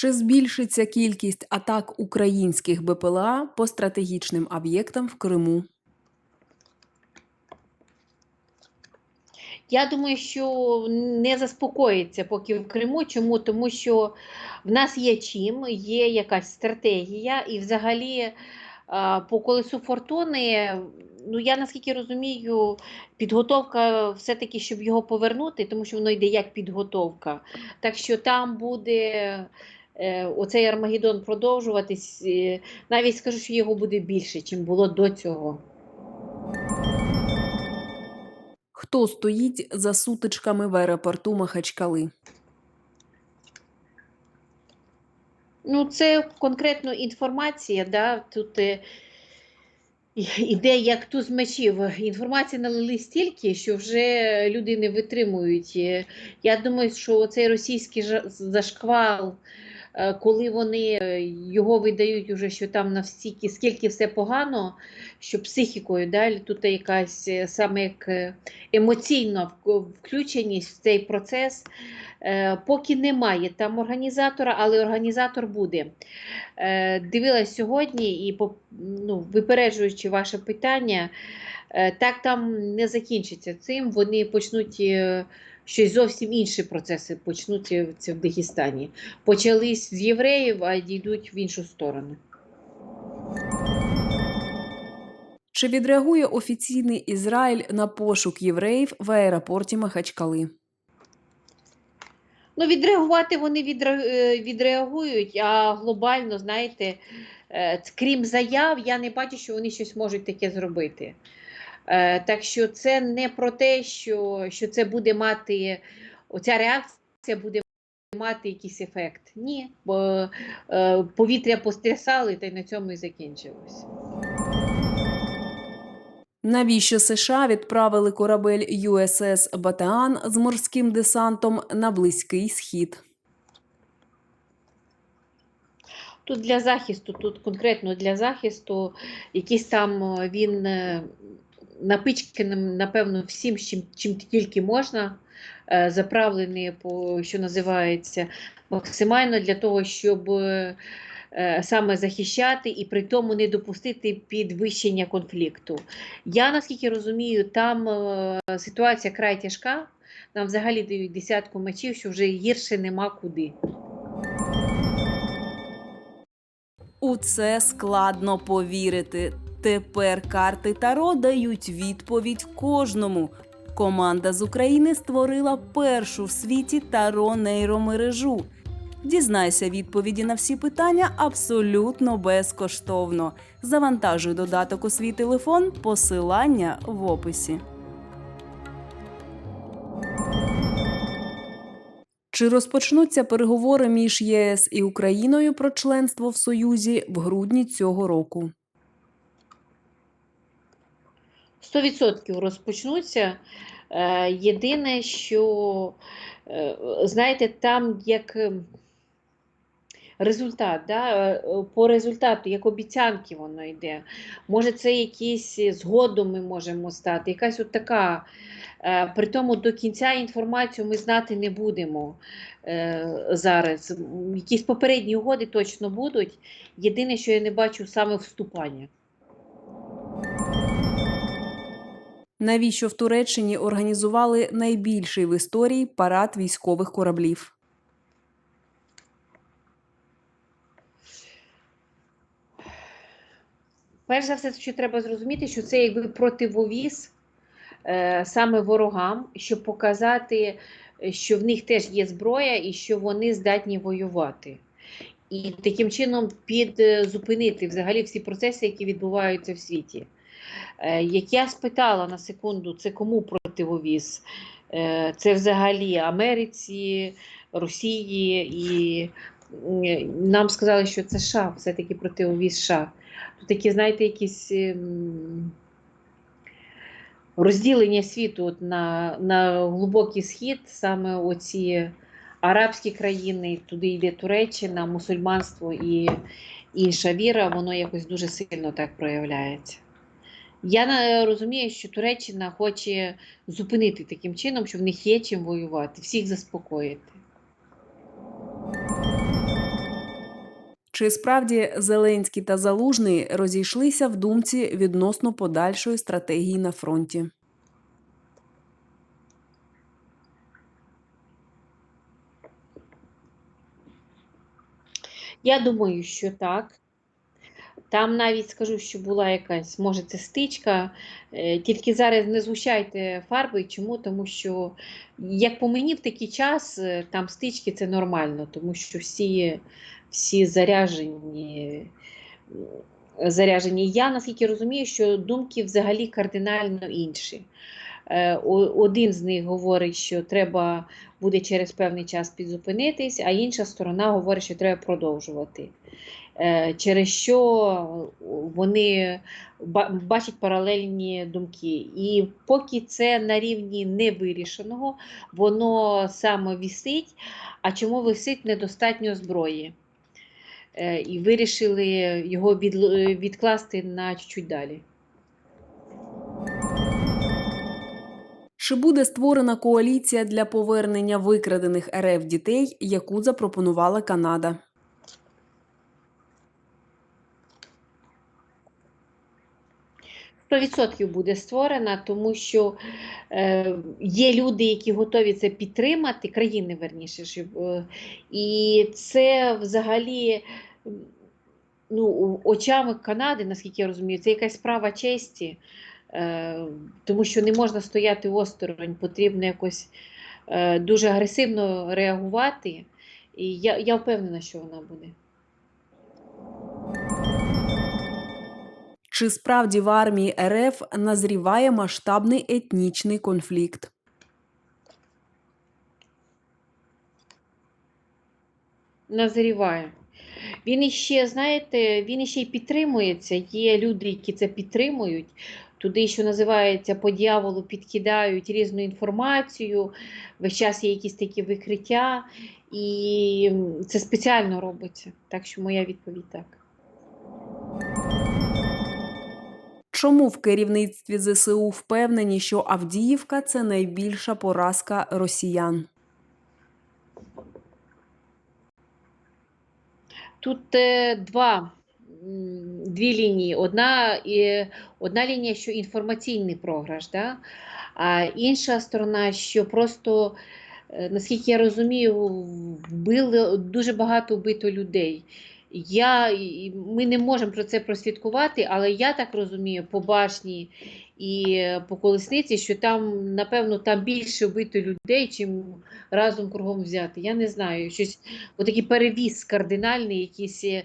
Чи збільшиться кількість атак українських БПЛА по стратегічним об'єктам в Криму? Я думаю, що не заспокоїться поки в Криму. Чому? Тому що в нас є чим, є якась стратегія, і взагалі по колесу фортуни, ну я наскільки розумію, підготовка все-таки, щоб його повернути, тому що воно йде як підготовка. Так що там буде е, оцей Армагеддон продовжуватись. е, Навіть скажу, що його буде більше, чим було до цього. Хто стоїть за сутичками в аеропорту Махачкали? Ну, це конкретно інформація, да, тут е, іде як туз мечів. Інформації налили стільки, що вже люди не витримують. Е, Я думаю, що цей російський зашквал, е, коли вони е, його видають, уже, що там настільки, скільки все погано, що психікою, да, тут якась е, саме як е, емоційна включеність в цей процес. Е, Поки немає там організатора, але організатор буде. Е, Дивилась сьогодні і ну, випереджуючи ваше питання, е, так там не закінчиться цим. Вони почнуть щось зовсім інші процеси почнуться в Дагестані. Почались з євреїв, а дійдуть в іншу сторону. Чи відреагує офіційний Ізраїль на пошук євреїв в аеропорті Махачкали? Ну, відреагувати вони е, відреагують, а глобально, знаєте, е, крім заяв, я не бачу, що вони щось можуть таке зробити. Е, Так що це не про те, що, що це буде мати, оця реакція буде мати якийсь ефект. Ні, бо е, повітря пострясали, та й на цьому і закінчилось. Навіщо США відправили корабель USS Батеан з морським десантом на Близький Схід? Тут для захисту, тут конкретно для захисту, якийсь там е, він напичканим, напевно, всім, чим, чим тільки можна, е, заправлений, по, що називається, максимально для того, щоб е, саме захищати і при тому не допустити підвищення конфлікту. Я наскільки розумію, там е, ситуація край тяжка. Нам взагалі дають десятку мечів, що вже гірше нема куди. У це складно повірити. Тепер карти Таро дають відповідь кожному. Команда з України створила першу в світі таро нейромережу. Дізнайся відповіді на всі питання абсолютно безкоштовно. Завантажуй додаток у свій телефон, посилання в описі. Чи розпочнуться переговори між ЄС і Україною про членство в Союзі в грудні цього року? 100% розпочнуться. Е, Єдине, що, е, знаєте, там як е, результат, да? по результату, як обіцянки воно йде. Може, це якісь згодом ми можемо стати, якась от така. При тому до кінця інформацію ми знати не будемо зараз. Якісь попередні угоди точно будуть. Єдине, що я не бачу саме вступання. Навіщо в Туреччині організували найбільший в історії парад військових кораблів? Перш за все, що треба зрозуміти, що це якби противовіз е, саме ворогам, щоб показати, е, що в них теж є зброя і що вони здатні воювати. І таким чином підзупинити взагалі всі процеси, які відбуваються в світі. Е, як я спитала на секунду, це кому противовіз? Е, це взагалі Америці, Росії і нам сказали, що це США, все-таки противовіз США. Тут такі, знаєте, якісь ем, розділення світу от на, на глибокий схід, саме оці арабські країни, туди йде Туреччина, мусульманство і інша віра, воно якось дуже сильно так проявляється. Я на- розумію, що Туреччина хоче зупинити таким чином, що в них є чим воювати, всіх заспокоїти. Чи справді Зеленський та Залужний розійшлися в думці відносно подальшої стратегії на фронті? Я думаю, що так. Там навіть скажу, що була якась, може, це стичка. Е, Тільки зараз не згущайте фарби. Чому? Тому що, як по мені, в такий час е, там стички це нормально, тому що всі, всі заряжені. заряжені. Я наскільки розумію, що думки взагалі кардинально інші. Е, Один з них говорить, що треба буде через певний час підзупинитись, а інша сторона говорить, що треба продовжувати. Е, Через що вони бачать паралельні думки. І поки це на рівні невирішеного, воно саме вісить. А чому висить недостатньо зброї? Е, І вирішили його відкласти на чуть-чуть далі. Чи буде створена коаліція для повернення викрадених РФ дітей, яку запропонувала Канада? Сто відсотків буде створена, тому що е, є люди, які готові це підтримати, країни верніше, щоб, е, і це взагалі ну, очами Канади, наскільки я розумію, це якась справа честі, е, тому що не можна стояти осторонь, потрібно якось е, дуже агресивно реагувати. І я, я впевнена, що вона буде. Чи справді в армії РФ назріває масштабний етнічний конфлікт? назріває. Він іще, знаєте, він іще й підтримується. Є люди, які це підтримують. Туди, що називається по дьяволу, підкидають різну інформацію. Весь час є якісь такі викриття, і це спеціально робиться. Так що моя відповідь так. Чому в керівництві ЗСУ впевнені, що Авдіївка це найбільша поразка росіян? Тут е, два, дві лінії. Одна, і, одна лінія, що інформаційний програш, да? а інша сторона, що просто, е, наскільки я розумію, вбили дуже багато вбито людей. Я, ми не можемо про це прослідкувати, але я так розумію, по башні і е, по колесниці, що там, напевно, там більше вбито людей, чим разом кругом взяти. Я не знаю, щось отакий перевіз кардинальний, якийсь е,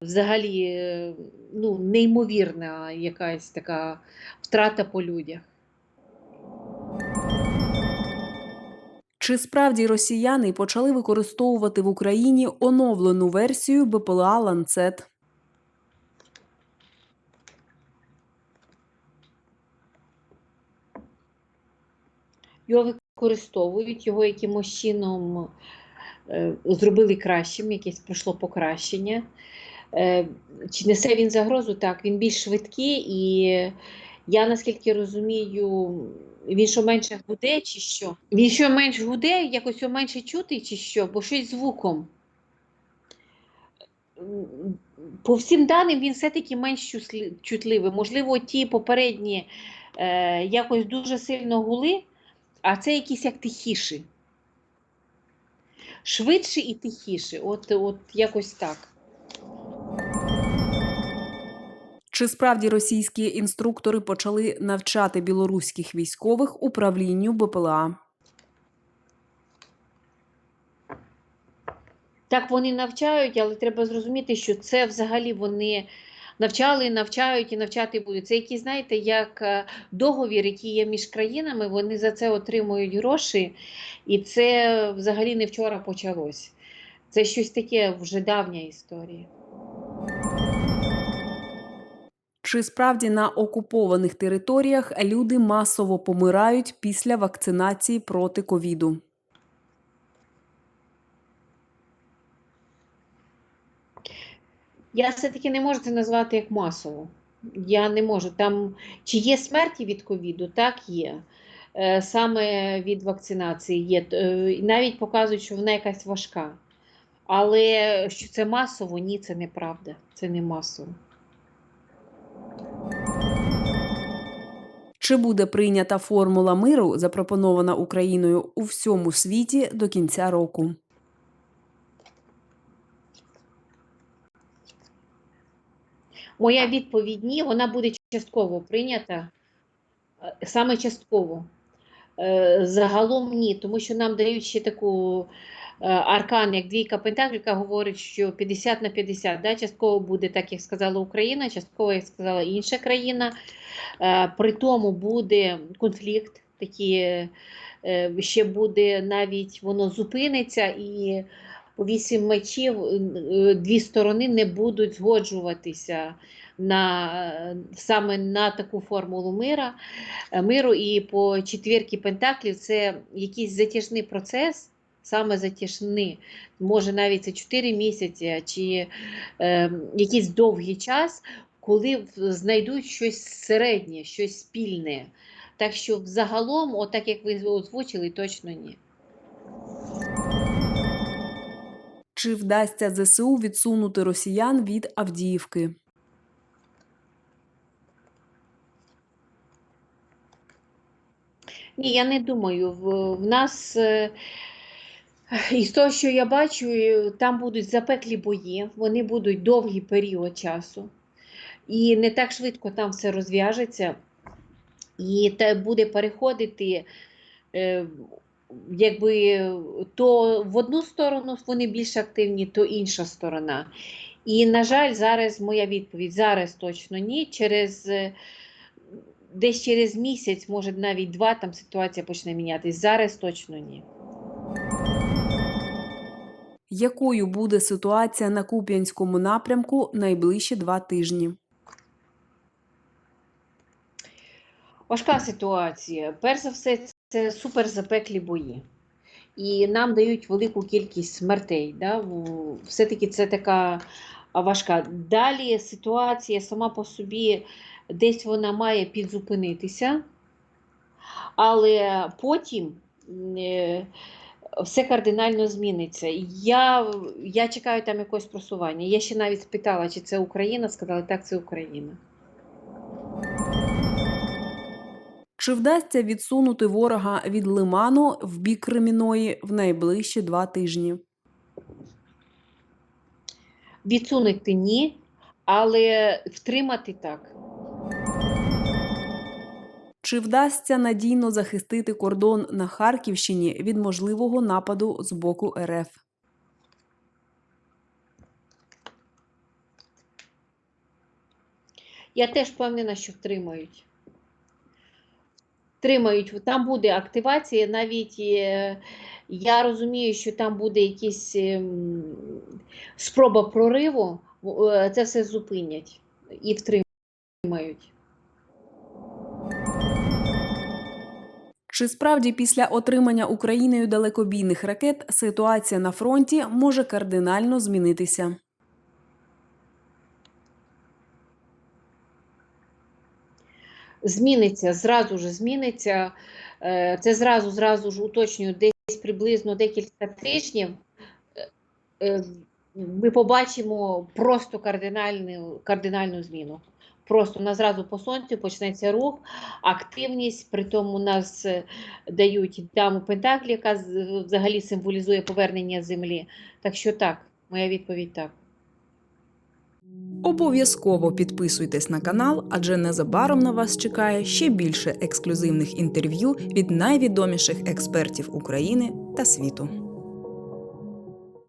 взагалі е, ну, неймовірна якась така втрата по людях. Чи справді росіяни почали використовувати в Україні оновлену версію БПЛА Ланцет? Його використовують, його якимось чином е, зробили кращим, якесь пройшло покращення. Е, чи несе він загрозу? Так, він більш швидкий, і я наскільки розумію, він що менше гуде, чи що? Він що менш гуде, якось його менше чути, чи що, бо щось звуком. По всім даним, він все-таки менш чутливий. Можливо, ті попередні е, якось дуже сильно гули, а це якісь як тихіші. Швидше і тихіше. От, от якось так. Чи справді російські інструктори почали навчати білоруських військових управлінню БПЛА? Так вони навчають, але треба зрозуміти, що це взагалі вони навчали, навчають і навчати будуть. Це який, знаєте, як е, договір, який є між країнами, вони за це отримують гроші, і це взагалі не вчора почалось. Це щось таке вже давня історія. Чи справді на окупованих територіях люди масово помирають після вакцинації проти ковіду? Я все-таки не можу це назвати як масово. Я не можу. Там чи є смерті від ковіду? Так є. Е, Саме від вакцинації є. Е, Навіть показують, що вона якась важка. Але що це масово? Ні, це неправда. Це не масово. Чи буде прийнята формула миру, запропонована Україною у всьому світі до кінця року? Моя відповідь ні, вона буде частково прийнята, е, саме частково. Е, Загалом ні, тому що нам дають ще таку аркан, як двійка Пентаклів, яка говорить, що 50 на 50, да, частково буде так, як сказала Україна, частково, як сказала інша країна. Е, При тому буде конфлікт, такі, е, ще буде навіть воно зупиниться і вісім мечів е, дві сторони не будуть згоджуватися на, е, саме на таку формулу мира, е, миру. І по четвірки Пентаклів це якийсь затяжний процес, саме затяжний, може навіть це 4 місяці чи е, якийсь довгий час, коли знайдуть щось середнє, щось спільне. Так що взагалом, отак як ви озвучили, точно ні. Чи вдасться ЗСУ відсунути росіян від Авдіївки? Ні, я не думаю. В, в нас е, із того, що я бачу, е, там будуть запеклі бої, вони будуть довгий період часу. І не так швидко там все розв'яжеться. І те буде переходити, е, якби то в одну сторону вони більш активні, то інша сторона. І, на жаль, зараз моя відповідь зараз точно ні. Через е, десь через місяць, може навіть два, там ситуація почне мінятись. Зараз точно ні. Якою буде ситуація на Куп'янському напрямку найближчі два тижні? Важка ситуація. Перш за все, це супер запеклі бої. І нам дають велику кількість смертей. Да? Все-таки це така важка. Далі ситуація сама по собі десь вона має підзупинитися, але потім е, все кардинально зміниться. Я, я чекаю там якогось просування. Я ще навіть спитала, чи це Україна. Сказали, так, це Україна. Чи вдасться відсунути ворога від Лиману в бік Креміної в найближчі два тижні? Відсунути ні, але втримати так. Чи вдасться надійно захистити кордон на Харківщині від можливого нападу з боку РФ? Я теж впевнена, що втримають. Втримають, там буде активація, навіть е, я розумію, що там буде якась ем, спроба прориву, е, це все зупинять і втримають. Чи справді після отримання Україною далекобійних ракет ситуація на фронті може кардинально змінитися? Зміниться, зразу ж зміниться. Е, Це зразу, зразу ж уточнюю, десь приблизно декілька тижнів е, е, ми побачимо просто кардинальну, кардинальну зміну. Просто на зразу по сонцю почнеться рух, активність. При тому нас е, дають даму Пентаклі, яка взагалі символізує повернення землі. Так що так, моя відповідь так. Обов'язково підписуйтесь на канал, адже незабаром на вас чекає ще більше ексклюзивних інтерв'ю від найвідоміших експертів України та світу.